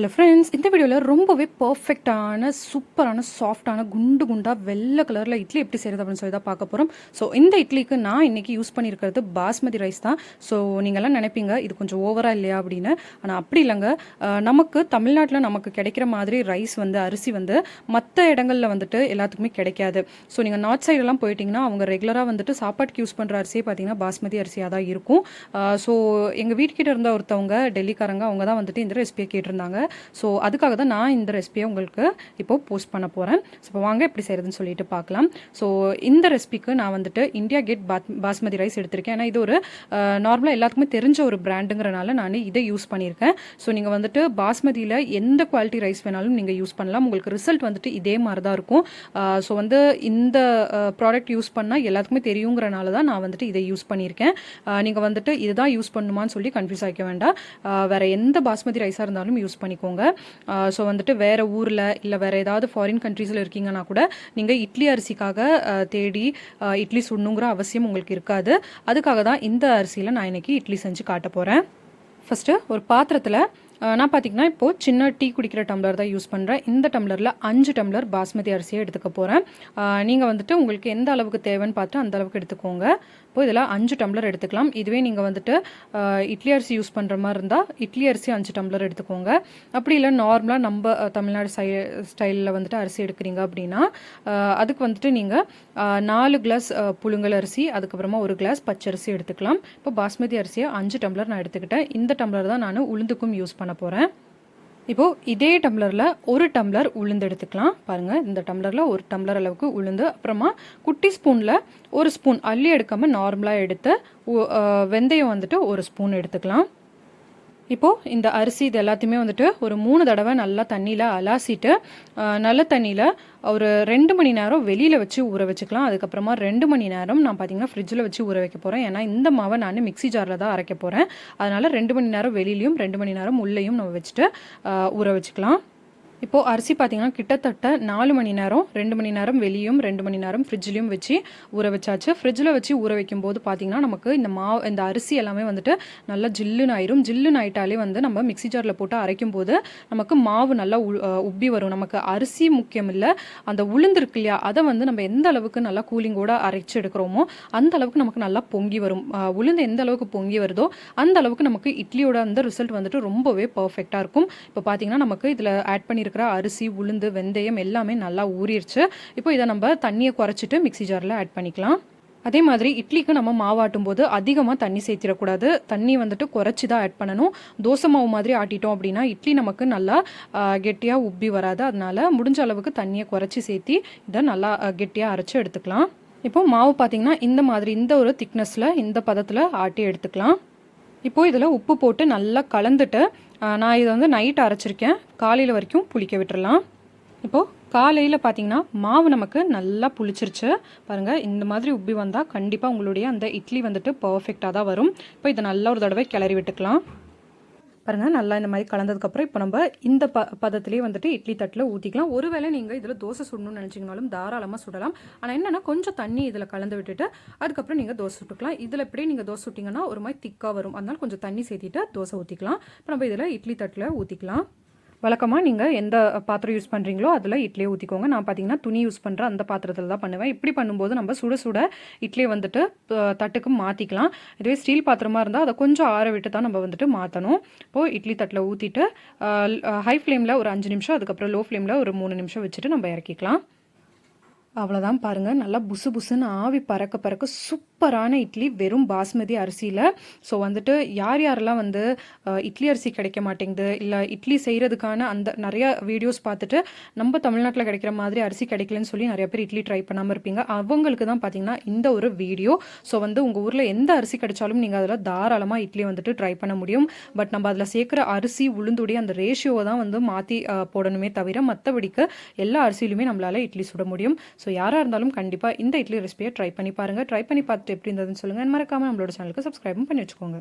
Hello friends இந்த வீடியோவில் ரொம்பவே பர்ஃபெக்டான சூப்பரான சாஃப்டான குண்டு குண்டாக வெள்ளை கலரில் இட்லி எப்படி செய்கிறது அப்படின்னு சொல்லி தான் பார்க்க போகிறோம் ஸோ இந்த இட்லிக்கு நான் இன்றைக்கி யூஸ் பண்ணியிருக்கிறது பாஸ்மதி ரைஸ் தான். ஸோ நீங்கள்லாம் நினைப்பீங்க இது கொஞ்சம் ஓவராக இல்லையா அப்படின்னு. ஆனால் அப்படி இல்லைங்க. நமக்கு தமிழ்நாட்டில் நமக்கு கிடைக்கிற மாதிரி ரைஸ் வந்து அரிசி வந்து மற்ற இடங்களில் வந்துட்டு எல்லாத்துக்குமே கிடைக்காது. ஸோ நீங்கள் நார்த் சைடெல்லாம் போயிட்டீங்கன்னா அவங்க ரெகுலராக வந்துட்டு சாப்பாட்டுக்கு யூஸ் பண்ணுற அரிசியே பார்த்தீங்கன்னா பாஸ்மதி அரிசியாக தான் இருக்கும். ஸோ எங்கள் வீட்டுக்கிட்ட இருந்த ஒருத்தவங்க டெல்லிக்காரங்க அவங்க தான் வந்துட்டு இந்த ரெசிபியை கேட்டிருந்தாங்க. ஸோ அதுக்காக தான் நான் இந்த ரெசிபியை உங்களுக்கு இப்போது போஸ்ட் பண்ண போகிறேன் ஸோ இப்போ வாங்க எப்படி செய்கிறதுன்னு சொல்லிட்டு பார்க்கலாம். ஸோ இந்த ரெசிபிக்கு நான் வந்துட்டு இந்தியா கேட் பாத் பாஸ்மதி ரைஸ் எடுத்திருக்கேன். ஏன்னா இது ஒரு நார்மலாக எல்லாத்துக்குமே தெரிஞ்ச ஒரு பிராண்டுங்கிறனால நான் இதை யூஸ் பண்ணியிருக்கேன். ஸோ நீங்கள் வந்துட்டு பாஸ்மதியில் எந்த குவாலிட்டி ரைஸ் வேணாலும் நீங்கள் யூஸ் பண்ணலாம். உங்களுக்கு ரிசல்ட் வந்துட்டு இதே மாதிரி தான் இருக்கும் ஸோ வந்து இந்த ப்ராடக்ட் யூஸ் பண்ணால் எல்லாத்துக்குமே தெரியுங்கிறனால தான் நான் வந்துட்டு இதை யூஸ் பண்ணியிருக்கேன். நீங்கள் வந்துட்டு இதுதான் யூஸ் பண்ணுமான்னு சொல்லி கன்ஃபியூஸ் ஆகிக்க வேண்டாம். வேறு எந்த பாஸ்மதி ரைஸாக இருந்தாலும் யூஸ் பண்ணிக்கோங்க. ஸோ வந்துட்டு வேற ஊரில் இல்லை வேற ஏதாவது ஃபாரின் கண்ட்ரீஸில் இருக்கீங்கன்னா கூட நீங்கள் இட்லி அரிசிக்காக தேடி இட்லி சுடணுங்கிற அவசியம் உங்களுக்கு இருக்காது. அதுக்காக தான் இந்த அரிசியில் நான் இன்னைக்கு இட்லி செஞ்சு காட்ட போகிறேன் ஃபஸ்ட்டு ஒரு பாத்திரத்தில் நான் பார்த்தீங்கன்னா இப்போது சின்ன டீ குடிக்கிற டம்ளர் தான் யூஸ் பண்ணுறேன் இந்த டம்ளரில் அஞ்சு டம்ளர் பாஸ்மதி அரிசியை எடுத்துக்க போகிறேன் நீங்கள் வந்துட்டு உங்களுக்கு எந்த அளவுக்கு தேவைன்னு பார்த்து அந்த அளவுக்கு எடுத்துக்கோங்க. இப்போ இதில் அஞ்சு டம்ளர் எடுத்துக்கலாம். இதுவே நீங்கள் வந்துட்டு இட்லி அரிசி யூஸ் பண்ணுற மாதிரி இருந்தால் இட்லி அரிசி அஞ்சு டம்ளர் எடுத்துக்கோங்க. அப்படி இல்லை நார்மலாக நம்ம தமிழ்நாடு சை ஸ்டைலில் வந்துட்டு அரிசி எடுக்கிறீங்க அப்படின்னா அதுக்கு வந்துட்டு நீங்கள் நாலு கிளாஸ் புழுங்கல் அரிசி அதுக்கப்புறமா ஒரு கிளாஸ் பச்சரிசி எடுத்துக்கலாம். இப்போ பாஸ்மதி அரிசியை அஞ்சு டம்ளர் நான் எடுத்துக்கிட்டேன். இந்த டம்ளர் தான் நான் உளுந்துக்கும் யூஸ் பண்ண போகிறேன் இப்போது இதே டம்ளரில் ஒரு டம்ளர் உளுந்து எடுத்துக்கலாம். பாருங்கள் இந்த டம்ளரில் ஒரு டம்ளர் அளவுக்கு உளுந்து. அப்புறமா குட்டி ஸ்பூனில் ஒரு ஸ்பூன் அள்ளி எடுக்காமல் நார்மலாக எடுத்து வெந்தயம் வந்துட்டு ஒரு ஸ்பூன் எடுத்துக்கலாம். இப்போது இந்த அரிசி இது எல்லாத்தையுமே வந்துட்டு ஒரு மூணு தடவை நல்லா தண்ணியில் அலாசிட்டு நல்ல தண்ணியில் ஒரு ரெண்டு மணி நேரம் வெளியில் வச்சு ஊற வச்சுக்கலாம். அதுக்கப்புறமா ரெண்டு மணி நேரம் நான் பார்த்தீங்கன்னா ஃப்ரிட்ஜில் வச்சு ஊற வைக்க போகிறேன் ஏன்னா இந்த மாவை நான் மிக்ஸி ஜாரில் தான் அரைக்க போகிறேன் அதனால் ரெண்டு மணி நேரம் வெளியிலையும் ரெண்டு மணி நேரம் உள்ளேயும் நம்ம வச்சுட்டு ஊற வச்சுக்கலாம். இப்போது அரிசி பார்த்தீங்கன்னா கிட்டத்தட்ட நாலு மணி நேரம் ரெண்டு மணி நேரம் வெளியும் ரெண்டு மணி நேரம் ஃப்ரிட்ஜ்லேயும் வச்சு ஊற வச்சாச்சு. ஃப்ரிட்ஜில் வச்சு ஊற வைக்கும் போது நமக்கு இந்த மாவு இந்த அரிசி எல்லாமே வந்துட்டு நல்லா ஜில்லுன்னு ஆயிரும். ஜில்லுன்னு ஆயிட்டாலே வந்து நம்ம மிக்ஸி ஜாரில் போட்டு அரைக்கும் போது நமக்கு மாவு நல்லா உப்பி வரும். நமக்கு அரிசி முக்கியம் இல்லை. அந்த உளுந்து இருக்கு இல்லையா அதை வந்து நம்ம எந்த அளவுக்கு நல்லா கூலிங்கோட அரைச்சி எடுக்கிறோமோ அந்த அளவுக்கு நமக்கு நல்லா பொங்கி வரும். உளுந்து எந்த அளவுக்கு பொங்கி வருதோ அந்த அளவுக்கு நமக்கு இட்லியோட அந்த ரிசல்ட் வந்துட்டு ரொம்பவே பர்ஃபெக்டாக இருக்கும். இப்போ பார்த்தீங்கன்னா நமக்கு இதில் ஆட் இருக்கிற அரிசி உளுந்து வெந்தயம் எல்லாமே நல்லா ஊறிடுச்சு இப்போ இதை நம்ம தண்ணியை குறைச்சிட்டு மிக்ஸி ஜாரில் ஆட் பண்ணிக்கலாம். அதே மாதிரி இட்லிக்கு நம்ம மாவாட்டும் போது அதிகமாக தண்ணி சேர்த்திடக்கூடாது. தண்ணி வந்துட்டு குறைச்சி தான் ஆட் பண்ணணும். தோசை மாவு மாதிரி ஆட்டிட்டோம் அப்படின்னா இட்லி நமக்கு நல்லா கெட்டியாக உப்பி வராது. அதனால முடிஞ்ச அளவுக்கு தண்ணியை குறைச்சி சேர்த்தி இதை நல்லா கெட்டியாக அரைச்சி எடுத்துக்கலாம். இப்போ மாவு பார்த்தீங்கன்னா இந்த மாதிரி இந்த ஒரு திக்னஸில் இந்த பதத்தில் ஆட்டி எடுத்துக்கலாம். இப்போது இதில் உப்பு போட்டு நல்லா கலந்துட்டு நான் இதை வந்து நைட் அரைச்சிருக்கேன். காலையில் வரைக்கும் புளிக்க விட்டுடலாம் இப்போது காலையில் பார்த்தீங்கன்னா மாவு நமக்கு நல்லா புளிச்சிருச்சு. பாருங்கள் இந்த மாதிரி உப்பி வந்தால் கண்டிப்பாக உங்களுடைய அந்த இட்லி வந்துட்டு பர்ஃபெக்டாக தான் வரும். இப்போ இதை நல்லா ஒரு தடவை கிளறி விட்டுக்கலாம். பாருங்கள் நல்லா இந்த மாதிரி கலந்ததுக்கப்புறம் இப்போ நம்ம இந்த ப பதத்திலே வந்துட்டு இட்லி தட்டில் ஊற்றிக்கலாம் ஒருவேளை நீங்கள் இதில் தோசை சுடணும்னு நினச்சிங்கனாலும் தாராளமாக சுடலாம். ஆனால் என்னென்னா கொஞ்சம் தண்ணி இதில் கலந்து விட்டுட்டு அதுக்கப்புறம் நீங்கள் தோசை சுட்டுக்கலாம். இதில் எப்படி நீங்கள் தோசை சுட்டிங்கன்னா ஒரு மாதிரி திக்காக வரும். அதனால் கொஞ்சம் தண்ணி சேர்த்திட்டு தோசை ஊற்றிக்கலாம் இப்போ நம்ம இதில் இட்லி தட்டில் ஊற்றிக்கலாம் வழக்கமாக நீங்கள் எந்த பாத்திரம் யூஸ் பண்ணுறீங்களோ அதில் இட்லியை ஊற்றிக்கோங்க நான் பார்த்தீங்கன்னா துணி யூஸ் பண்ணுற அந்த பாத்திரத்தில் தான் பண்ணுவேன். இப்படி பண்ணும்போது நம்ம சுட சுட இட்லியை வந்துட்டு தட்டுக்கு மாற்றிக்கலாம் இதுவே ஸ்டீல் பாத்திரமாக இருந்தால் அதை கொஞ்சம் ஆற விட்டு தான் நம்ம வந்துட்டு மாற்றணும் இப்போது இட்லி தட்டில் ஊற்றிட்டு ஹை ஃப்ளேமில் ஒரு அஞ்சு நிமிஷம் அதுக்கப்புறம் லோ ஃப்ளேமில் ஒரு மூணு நிமிஷம் வச்சுட்டு நம்ம இறக்கிக்கலாம். அவ்வளோதான் பாருங்கள் நல்லா புசு புசுன்னு ஆவி பறக்க பறக்க சூப்பரான இட்லி. வெறும் பாஸ்மதி அரிசியில். ஸோ வந்துட்டு யார் யாரெல்லாம் வந்து இட்லி அரிசி கிடைக்க மாட்டேங்குது இல்லை இட்லி செய்கிறதுக்கான அந்த நிறைய வீடியோஸ் பார்த்துட்டு நம்ம தமிழ்நாட்டில் கிடைக்கிற மாதிரி அரிசி கிடைக்கலன்னு சொல்லி நிறைய பேர் இட்லி ட்ரை பண்ணாமல் இருப்பீங்க. அவங்களுக்கு தான் பார்த்தீங்கன்னா இந்த ஒரு வீடியோ ஸோ வந்து உங்கள் ஊரில் எந்த அரிசி கிடைச்சாலும் நீங்கள் அதில் தாராளமாக இட்லி வந்துட்டு ட்ரை பண்ண முடியும். பட் நம்ம அதில் சேர்க்குற அரிசி உளுந்துடைய அந்த ரேஷியோவை தான் வந்து மாற்றி போடணுமே தவிர மற்றபடிக்கு எல்லா அரிசியிலுமே நம்மளால் இட்லி சுட முடியும். ஸோ யாராக இருந்தாலும் கண்டிப்பாக இந்த இட்லி ரெசிபியை ட்ரை பண்ணி பாருங்கள் ட்ரை பண்ணி பார்த்துட்டு எப்படி இருந்ததுன்னு சொல்லுங்கள் மறக்காமல் நம்மளோட சேனலுக்கு சப்ஸ்கிரைபும் பண்ணி வச்சுக்கோங்க.